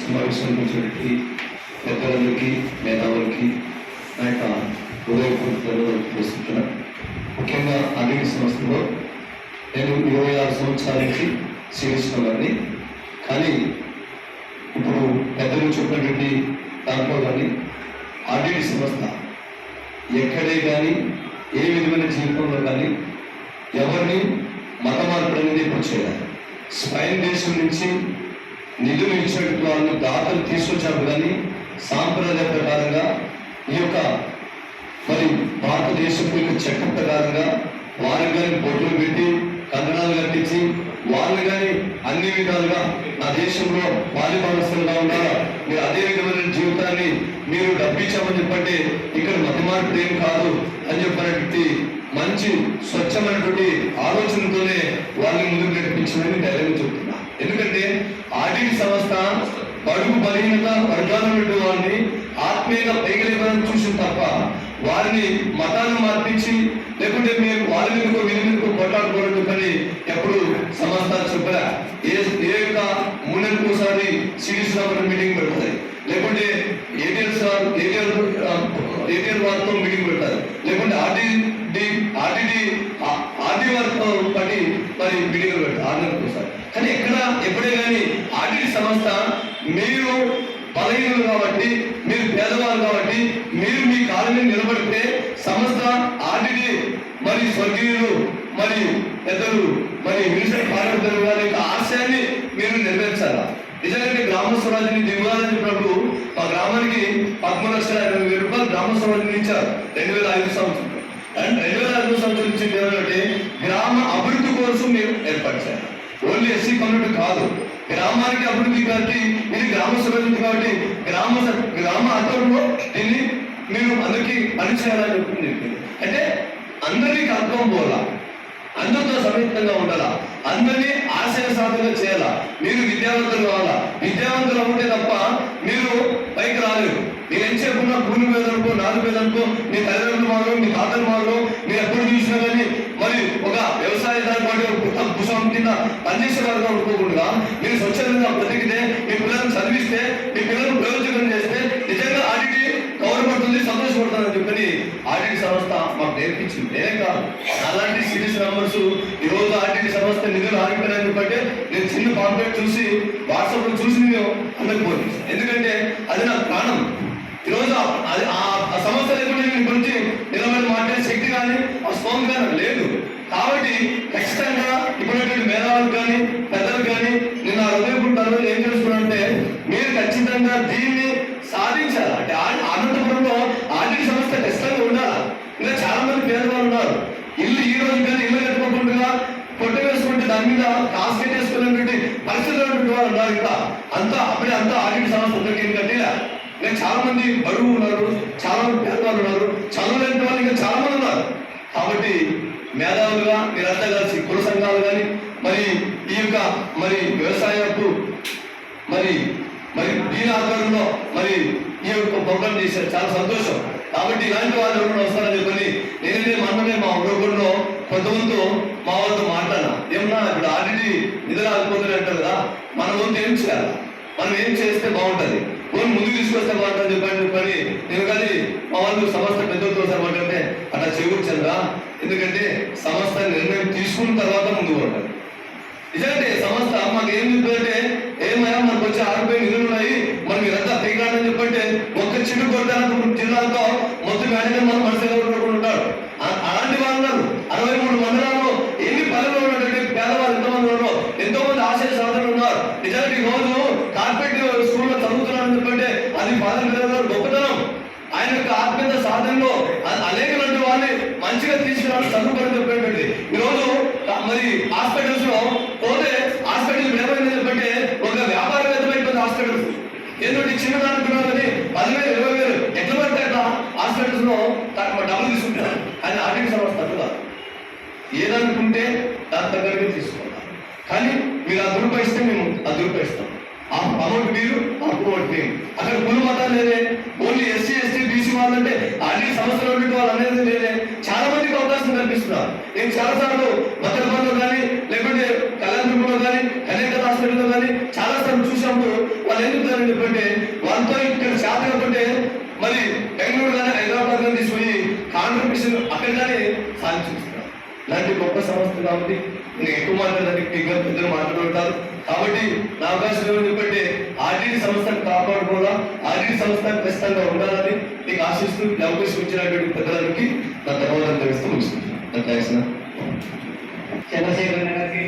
సమావేశంలో వచ్చినటువంటి పెద్దలందరికీ మేధావులకి నా యొక్క ముఖ్యంగా అన్ని సంస్థలో నేను ఇరవై ఆరు సంవత్సరాల నుంచి సేవిస్తున్నాను కానీ ఇప్పుడు పెద్దలు చెప్పినటువంటి దాంట్లో కానీ ఆర్డిటి సంస్థ ఎక్కడే కానీ ఏ విధమైన జీవితంలో కానీ ఎవరిని మత మార్పు అనేది ఇప్పుడు చేయాలి స్పెయిన్ దేశం నుంచి నిధులు ఇచ్చినట్టు వాళ్ళు దాతలు తీసుకొచ్చారు కానీ సాంప్రదాయ ప్రకారంగా ఈ యొక్క మరి భారతదేశం యొక్క చట్టం ప్రకారంగా వారికి కానీ బొట్టులు పెట్టి కందనాలు కట్టించి వాళ్ళు కానీ అన్ని విధాలుగా నా దేశంలో బాల్యభాగస్తులుగా ఉన్నారా మీరు అదే విధమైన జీవితాన్ని మీరు డబ్బించామని చెప్పంటే ఇక్కడ మత ఏం కాదు అని చెప్పినటువంటి మంచి స్వచ్ఛమైనటువంటి ఆలోచనతోనే వాళ్ళని ముందుకు నడిపించమని ధైర్యం చెప్తున్నారు ఎందుకంటే ఆడిట్ సంస్థ బడుగు బలహీనత వర్గాల నుండి వారిని ఆత్మీయంగా పైగలేమని చూసిన తప్ప వారిని మతాన్ని మార్పించి లేకుంటే మేము వాళ్ళ మీదకు వీరి మీదకు కొట్లాడుకోవడం కానీ ఎప్పుడు సంస్థ చెప్పరా ఏ ఏ యొక్క మూడెలకు ఒకసారి సిరీస్ మీటింగ్ పెడతాయి లేకుంటే ఏటీఎల్ సార్ ఏటీఎల్ ఏటీఎల్ వారితో మీటింగ్ పెడతారు. లేకుంటే ఆర్టీడి ఆర్టీ పని పట్టి మరి వీడియో ఆర్డర్ చేశారు కానీ ఎక్కడ ఎప్పుడే కానీ ఆడిట్ సంస్థ మీరు బలహీనులు కాబట్టి మీరు పేదవారు కాబట్టి మీరు మీ కాళ్ళ మీద నిలబడితే సంస్థ ఆర్టీడి మరి స్వర్గీయులు మరి పెద్దలు మరి మినిస్టర్ పార్వతి గారి యొక్క ఆశయాన్ని మీరు నెరవేర్చాలా? నిజంగా గ్రామ స్వరాజ్యాన్ని దిగువాలని మా గ్రామానికి పదమూడు లక్షల ఇరవై వేల రూపాయలు గ్రామ స్వరాజ్యం ఇచ్చారు రెండు వేల ఐదు సంవత్సరం అండ్ రెండు వేల ఐదు సంవత్సరం నుంచి ఏంటంటే గ్రామ అభివృద్ధి కోసం మేము ఏర్పాటు చేయాలి ఓన్లీ ఎస్సీ కమ్యూనిటీ కాదు. గ్రామానికి అభివృద్ధి కాబట్టి ఇది గ్రామ స్వరాజ్యం కాబట్టి గ్రామ గ్రామ ఆధ్వర్యంలో దీన్ని మీరు అందరికీ పనిచేయాలని చెప్పింది. అంటే అందరికీ అర్థం పోలా అందరితో సమీపంగా ఉండాలా? అందరినీ ఆశయ సాధన చేయాలా? మీరు విద్యావంతులు కావాలా? విద్యావంతులు ఉంటే తప్ప మీరు పైకి రాలేరు. మీరు ఏం చెప్పుకున్నా భూమి మీద అనుకో నాలుగు మీద అనుకో మీ తల్లిదండ్రులు మారు మీ తాతలు మారు మీరు ఎప్పుడు చూసినా ఒక వ్యవసాయ దాని పాటు కింద పనిచేసే వారుగా అనుకోకుండా మీరు స్వచ్ఛందంగా బ్రతికితే మీ పిల్లలను చదివిస్తే మీ పిల్లలను ప్రయోజనం చేస్తే నిజంగా ఆడిటి గౌరవపడుతుంది సంతోషపడుతుందని చెప్పని ఆడిటి సంస్థ మాకు నేర్పించింది. నేనే కాదు. అలాంటి సిరీస్ మెంబర్స్ ఈ రోజు ఆడిట్ సంస్థ నిధులు ఆగిపోయినాయని చెప్పంటే నేను చిన్న పాంప్లెట్ చూసి వాట్సాప్లో చూసి నేను అందకపోయింది ఎందుకంటే అది నా ప్రాణం. ఈరోజు అది ఆ ఆ సంస్థ లేకుండా నేను గురించి నిలబడి మాట్లాడే శక్తి కానీ ఆ స్పోమ్ కానీ నాకు లేదు కాబట్టి ఖచ్చితంగా ఇప్పుడున్నటువంటి మేధావులు కానీ పెద్దలు కానీ నేను ఆ ఏం తెలుసుకున్నానంటే మీరు ఖచ్చితంగా దీన్ని సాధించాలి? అంటే అనంతపురంలో ఆర్థిక సంస్థ ఖచ్చితంగా ఉండాలి? ఇంకా చాలా మంది పేదవాళ్ళు ఉన్నారు. ఇల్లు ఈ రోజు కానీ ఇల్లు కట్టుకోకుండా పొట్ట వేసుకుంటే దాని మీద కాసు కట్టేసుకునేటువంటి పరిస్థితులు వాళ్ళు ఉన్నారు ఇంకా అంతా అప్పుడే అంతా ఆర్థిక సంస్థ అందరికీ కట్టిలా ఇంకా చాలా మంది బరువు ఉన్నారు చాలా మంది పేదవాళ్ళు ఉన్నారు చదవలేని వాళ్ళు ఇంకా చాలా మంది ఉన్నారు. కాబట్టి మేధావులుగా మీరంతా కలిసి కుల సంఘాలు కానీ మరి ఈ యొక్క మరి వ్యవసాయపు మరి మరి దీని ఆధ్వర్యంలో మరి ఈ యొక్క ప్రోగ్రామ్ చేశారు. చాలా సంతోషం. కాబట్టి ఇలాంటి వాళ్ళు ఎవరైనా వస్తారని చెప్పని నేనే మనమే మా ఊరులో కొంతమంది మా వాళ్ళతో మాట్లాడినా. ఏమన్నా ఇప్పుడు ఆల్రెడీ నిద్ర ఆగిపోతుంది అంటారు కదా మన వంతు ఏం చేయాలి? మనం ఏం చేస్తే బాగుంటుంది? నేను ముందుకు తీసుకొస్తాను బాగుంటుంది చెప్పని చెప్పని నేను కానీ మా వాళ్ళు సంస్థ పెద్దలతో ఒకసారి మాట్లాడితే అట్లా చేకూర్చందా ఎందుకంటే సంస్థ నిర్ణయం తీసుకున్న తర్వాత ముందు ఉంటుంది నిజంటే సంస్థ మాకు ఏం చెప్తుందంటే ఏమైనా మనకు వచ్చే ఆరుపై నిధులు ఉన్నాయి మనం ఇదంతా పైకాడని చెప్పంటే ఒక్క చిన్న కొట్టాలకు జిల్లాతో మొత్తం మేనేజర్ మనం మనసుగా ఉన్నప్పుడు ఉంటాడు ఆ- అలాంటి వాళ్ళు ఉన్నారు అరవై మూడు మండలాల్లో ఎన్ని పనులు ఉన్నటువంటి పేదవాళ్ళు ఎంతమంది ఉన్నారో ఎంతో మంది ఆశయ సాధనలు ఉన్నారు నిజానికి ఈ రోజు కార్పొరేట్ స్కూల్లో చదువుతున్నారని చెప్పంటే అది ఫాదర్ గారు గొప్పతనం ఆయన యొక్క ఆత్మీయత సాధనలో అ- అనేకమంది వాళ్ళని మంచిగా తీసుకురావడం చదువుకొని చెప్పేటువంటి ఈ రోజు మరి హాస్పిటల్స్లో పోతే హాస్పిటల్ ఏమైంది చెప్పంటే ఒక వ్యాపారవేత్తమైపోయింది హాస్పిటల్స్. ఎందుకంటే చిన్న అనుకున్నారు కానీ పదివేలు ఇరవై వేలు ఎట్లా పడితే అట్లా హాస్పిటల్స్లో త- డబ్బులు తీసుకుంటారు. అది ఆర్థిక సంవత్సరం తక్కువ ఏదనుకుంటే దాని దగ్గరికి తీసుకుంటారు కానీ మీరు ఆ దురుపయిస్తే మేము ఆ దురుపయిస్తాం ఆ అమౌంట్ మీరు ఆ అమౌంట్ చాలాసార్లు చాలా కానీ లేకుంటే కళ్యాణపురంలో కానీ కనేక హాస్పిటల్లో కానీ చాలాసార్లు చూసినప్పుడు వాళ్ళు ఏం చెప్తారని వాళ్ళతో ఇక్కడ శాత కాకుంటే మరి బెంగళూరు కానీ హైదరాబాద్ కానీ తీసుకుని కాంట్రిబ్యూషన్ అక్కడ కానీ సాధించుకుంటున్నారు ఇలాంటి గొప్ప సంస్థ కాబట్టి నేను ఎక్కువ మాట్లాడడానికి ఇంకా పెద్దలు మాట్లాడుతుంటారు కాబట్టి నా అవకాశం ఏమని చెప్పంటే ఆర్టీడీ సంస్థను కాపాడుకోవాలా? ఆర్టీడీ సంస్థ ఖచ్చితంగా ఉండాలని నీకు ఆశిస్తూ ఈ అవకాశం ఇచ్చినటువంటి పెద్దలందరికీ నా ధన్యవాదాలు తెలుస్తూ ముగిస్తున్నాను. థ్యాంక్స్ చంద్రశేఖర్ గారికి